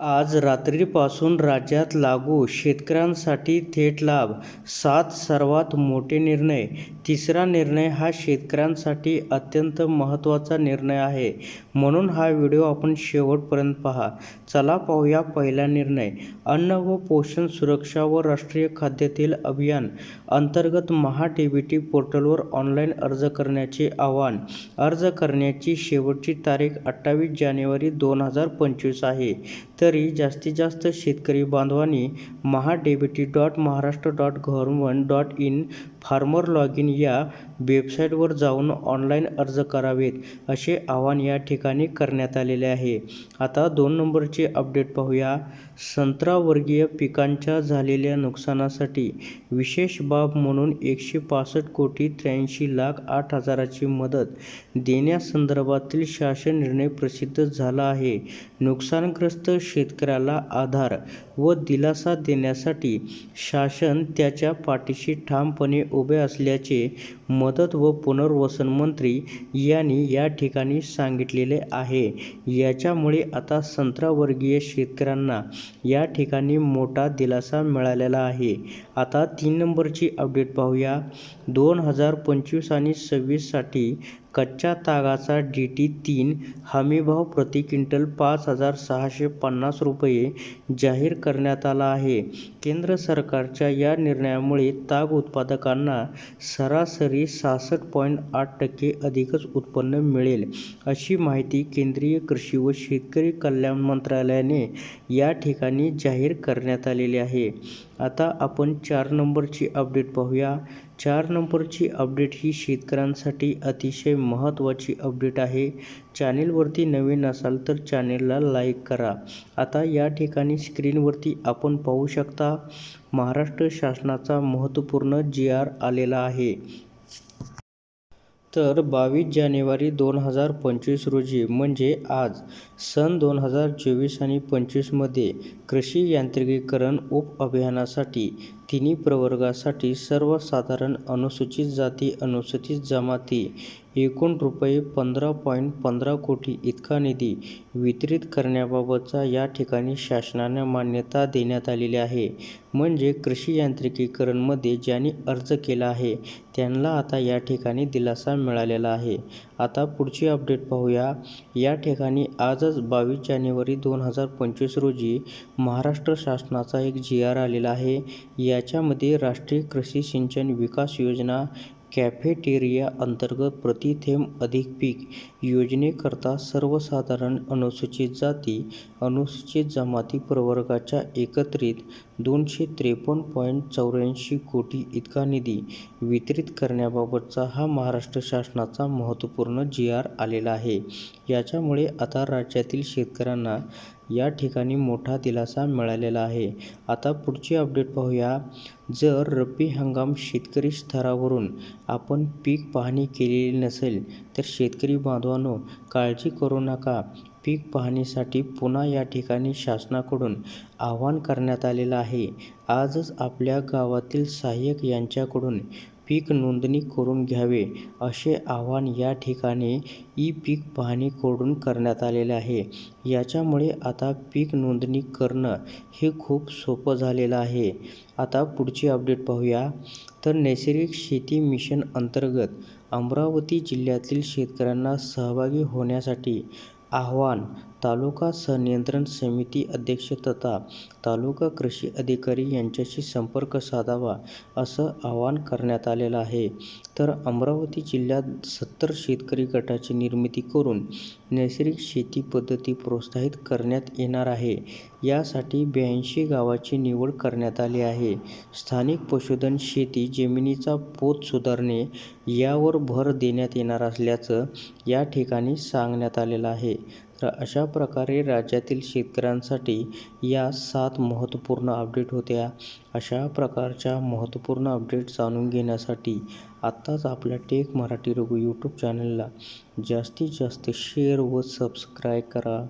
आज रात्रीपासून राज्यात लागू शेतकऱ्यांसाठी थेट लाभ. सात सर्वात मोठे निर्णय. तिसरा निर्णय हा शेतकऱ्यांसाठी अत्यंत महत्त्वाचा निर्णय आहे. म्हणून हा व्हिडिओ आपण शेवटपर्यंत पहा. चला पाहूया पहिला निर्णय. अन्न व पोषण सुरक्षा व राष्ट्रीय खाद्यतेल अभियान अंतर्गत महा टी बी टी पोर्टलवर ऑनलाईन अर्ज करण्याचे आवाहन. अर्ज करण्याची शेवटची तारीख अठ्ठावीस जानेवारी दोन हजार पंचवीस आहे. तरी जास्तीत जास्त शेतकरी बांधवांनी Maha dot Maharashtra dot government dot in farmer log in या वेबसाईटवर जाऊन ऑनलाईन अर्ज करावेत असे आवाहन या ठिकाणी करण्यात आलेले आहे. आता दोन नंबरचे अपडेट पाहूया. संत्रावर्गीय पिकांच्या झालेल्या नुकसानासाठी विशेष बाब म्हणून एकशे पासष्ट कोटी त्र्याऐंशी लाख आठ हजाराची मदत देण्यासंदर्भातील शासन निर्णय प्रसिद्ध झाला आहे. नुकसानग्रस्त शेतकऱ्याला आधार व दिलासा देण्यासाठी शासन त्याच्या पाठीशी ठामपणे उभे असल्याचे मदत व पुनर्वसन मंत्री यांनी या ठिकाणी सांगितलेले आहे. याच्यामुळे आता संत्रावर्गीय शेतकऱ्यांना या ठिकाणी मोठा दिलासा मिळालेला आहे. आता तीन नंबरची अपडेट पाहूया. दोन हजार पंचवीस आणि सव्वीससाठी कच्च्या तागाचा डी टी तीन हमीभाव प्रति क्विंटल पाच हजार सहाशे पन्नास रुपये जाहीर करण्यात आला आहे. केंद्र सरकारच्या या निर्णयामुळे ताग उत्पादकांना सरासरी सहासष्ट पॉईंट आठ टक्के अधिकच उत्पन्न मिळेल अशी माहिती केंद्रीय कृषी व शेतकरी कल्याण मंत्रालयाने या ठिकाणी जाहीर करण्यात आलेली आहे. आता आपण चार नंबरची अपडेट पाहूया. चार नंबरची अपडेट ही शेतकऱ्यांसाठी अतिशय महत्त्वाची अपडेट आहे. चॅनेलवरती नवीन असाल तर चॅनेलला लाईक करा. आता या ठिकाणी स्क्रीनवरती आपण पाहू शकता महाराष्ट्र शासनाचा महत्त्वपूर्ण जी आर आलेला आहे. तर बावीस जानेवारी दोन हजार पंचवीस रोजी म्हणजे आज सन दोन हजार चोवीस आणि पंचवीसमध्ये कृषी यांत्रिकीकरण उप अभियानासाठी तिन्ही प्रवर्गासाठी सर्वसाधारण अनुसूचित जाती अनुसूचित जमाती एकूण रुपये पंधरा पॉईंट पंधरा कोटी इतका निधी वितरित करण्याबाबतचा या ठिकाणी शासनाने मान्यता देण्यात आलेली आहे. म्हणजे कृषी यांत्रिकीकरणमध्ये ज्यांनी अर्ज केला आहे त्यांना आता या ठिकाणी दिलासा मिळालेला आहे. आता पुढची अपडेट पाहूया. या ठिकाणी आजच बावीस जानेवारी दोन हजार पंचवीस रोजी महाराष्ट्र शासनाचा एक जी आर आलेला आहे. याच्यामध्ये राष्ट्रीय कृषी सिंचन विकास योजना कॅफेटेरिया अंतर्गत प्रति थेंब अधिक पीक योजनेकरता सर्वसाधारण अनुसूचित जाती अनुसूचित जमाती प्रवर्गाच्या एकत्रित दोनशे त्रेपन्न पॉईंट चौऱ्याऐंशी कोटी इतका निधी वितरित करण्याबाबतचा हा महाराष्ट्र शासनाचा महत्त्वपूर्ण जी आर आलेला आहे. याच्यामुळे आता राज्यातील शेतकऱ्यांना या ठिकाणी मोठा दिलासा मिळालेला आहे. आता पुढची अपडेट पाहूया. जर रब्बी हंगाम शेतकरी स्तरावरून आपण पीक पाहणी केलेली नसेल तर शेतकरी बांधवांनो काळजी करू नका. पीक पाहणीसाठी पुन्हा या ठिकाणी शासनाकडून आवाहन करण्यात आलेलं आहे. आजच आपल्या गावातील सहाय्यक यांच्याकडून पीक नोंदणी करून घ्यावे असे आवाहन या ठिकाणी ई पीक पाहणीकडून करण्यात आलेले आहे. याच्यामुळे आता पीक नोंदणी करणं हे खूप सोपं झालेलं आहे. आता पुढची अपडेट पाहूया. तर नैसर्गिक शेती मिशन अंतर्गत अमरावती जिल्ह्यातील शेतकऱ्यांना सहभागी होण्यासाठी आव्हान तालुका संनियंत्रण समिती अध्यक्ष तथा तालुका कृषी अधिकारी यांच्याशी संपर्क साधावा असं आवाहन करण्यात आलेलं आहे. तर अमरावती जिल्ह्यात सत्तर शेतकरी गटाची निर्मिती करून नैसर्गिक शेती पद्धती प्रोत्साहित करण्यात येणार आहे. यासाठी ब्याऐंशी गावाची निवड करण्यात आली आहे. स्थानिक पशुधन शेती जमिनीचा पोत सुधारणे यावर भर देण्यात येणार असल्याचं या ठिकाणी सांगण्यात आलेलं आहे. तर अशा प्रकारे राज्यातील शेतकऱ्यांसाठी या सात महत्त्वपूर्ण अपडेट होत्या. अशा प्रकारच्या महत्त्वपूर्ण अपडेट जाणून घेण्यासाठी आत्ताच आपल्या टेक मराठी रघु यूट्यूब चॅनलला जास्तीत जास्त शेअर व सबस्क्राईब करा.